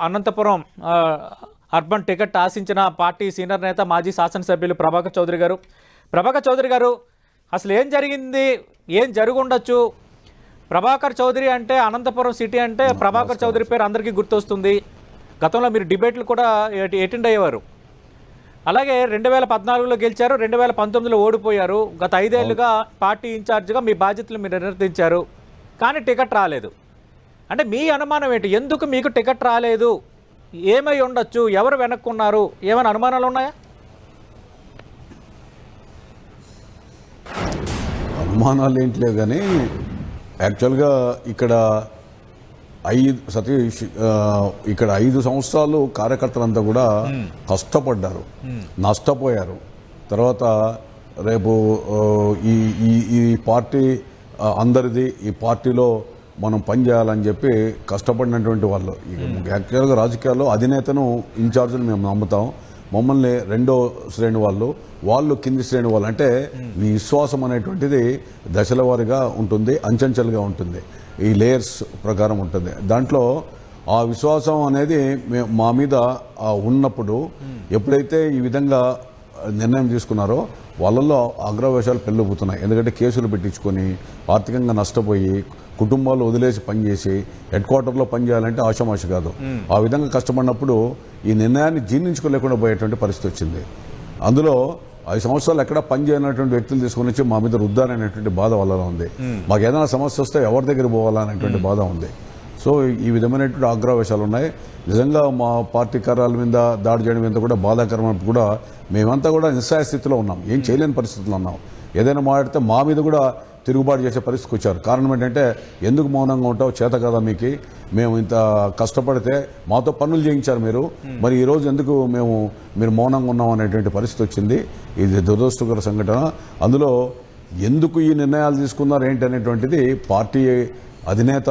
Anantapuram urban ticket ఆశించిన party senior నేత మాజీ శాసనసభ్యులు ప్రభాకర్ చౌదరి గారు. ప్రభాకర్ చౌదరి గారు అసలు ఏం జరిగింది? ఏం జరుగుండొచ్చు? ప్రభాకర్ చౌదరి అంటే అనంతపురం సిటీ అంటే ప్రభాకర్ చౌదరి పేరు అందరికీ గుర్తొస్తుంది. గతంలో మీరు డిబేట్లు కూడా అటెండ్ అయ్యేవారు. అలాగే రెండు వేల పద్నాలుగులో గెలిచారు రెండు వేల పంతొమ్మిదిలో ఓడిపోయారు. గత ఐదేళ్ళుగా పార్టీ ఇన్ఛార్జ్గా మీ బాధ్యతలు మీరు నిర్వర్తించారు. కానీ టికెట్ రాలేదు. అంటే మీ అనుమానం ఏంటి? ఎందుకు మీకు టికెట్ రాలేదు? ఏమై ఉండొచ్చు? ఎవరు వెనక్కున్నారు? ఏమైనా అనుమానాలు ఉన్నాయా? అనుమానాలు ఏంటిలే కానీ యాక్చువల్గా ఇక్కడ ఐదు సతీష్ ఇక్కడ ఐదు సంవత్సరాలు కార్యకర్తలంతా కూడా కష్టపడ్డారు. నష్టపోయారు. తర్వాత రేపు ఈ ఈ ఈ పార్టీ అందరిది ఈ పార్టీలో మనం పనిచేయాలని చెప్పి కష్టపడినటువంటి వాళ్ళు. యాక్చువల్గా రాజకీయాల్లో అధినేతను ఇన్ఛార్జ్ని మేము నమ్ముతాం. మమ్మల్ని రెండో శ్రేణి వాళ్ళు వాళ్ళు కింది శ్రేణి వాళ్ళు. అంటే విశ్వాసం అనేటువంటిది దశల వారీగా ఉంటుంది అంచెంచెలుగా ఉంటుంది. ఈ లేయర్స్ ప్రకారం ఉంటుంది. దాంట్లో ఆ విశ్వాసం అనేది మే- మీద ఉన్నప్పుడు ఎప్పుడైతే ఈ విధంగా నిర్ణయం తీసుకున్నారో వాళ్ళల్లో అగ్రవేశాలు పెళ్ళిపోతున్నాయి ఎందుకంటే కేసులు పెట్టించుకొని ఆర్థికంగా నష్టపోయి కుటుంబాలు వదిలేసి పనిచేసి హెడ్ క్వార్టర్లో పనిచేయాలంటే ఆషామాషి కాదు. ఆ విధంగా కష్టపడినప్పుడు ఈ నిర్ణయాన్ని జీర్ణించుకోలేకుండా పోయేటువంటి పరిస్థితి వచ్చింది. అందులో ఐదు సంవత్సరాలు ఎక్కడ పని చేయనటువంటి వ్యక్తులు తీసుకుని వచ్చి మా మీద రుద్దారనేటువంటి బాధ వాళ్ళలో ఉంది. మాకు ఏదైనా సమస్య వస్తే ఎవరి దగ్గర పోవాలా అనేటువంటి బాధ ఉంది. సో ఈ విధమైనటువంటి ఆగ్రహవేశాలు ఉన్నాయి. నిజంగా మా పార్టీ కార్యాల మీద దాడి చేయడం మీద కూడా బాధాకరమైనప్పుడు కూడా మేమంతా కూడా నిస్సాయ స్థితిలో ఉన్నాం. ఏం చేయలేని పరిస్థితిలో ఉన్నాం. ఏదైనా మాట్లాడితే మా మీద కూడా తిరుగుబాటు చేసే పరిస్థితికి వచ్చారు. కారణం ఏంటంటే ఎందుకు మౌనంగా ఉంటావు? చేత కదా మీకు? మేము ఇంత కష్టపడితే మాతో పనులు చేయించారు మీరు. మరి ఈరోజు ఎందుకు మేము మీరు మౌనంగా ఉన్నాం అనేటువంటి పరిస్థితి వచ్చింది. ఇది దురదృష్టకర సంఘటన. అందులో ఎందుకు ఈ నిర్ణయాలు తీసుకున్నారు ఏంటి అనేటువంటిది పార్టీ అధినేత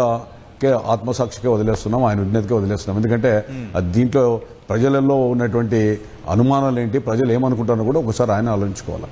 ఆత్మసాక్షికే వదిలేస్తున్నాం ఆయన విజ్ఞతకే వదిలేస్తున్నాం. ఎందుకంటే అది దీంట్లో ప్రజలలో ఉన్నటువంటి అనుమానాలు ఏంటి ప్రజలు ఏమనుకుంటారో కూడా ఒకసారి ఆయన ఆలోచించుకోవాలి.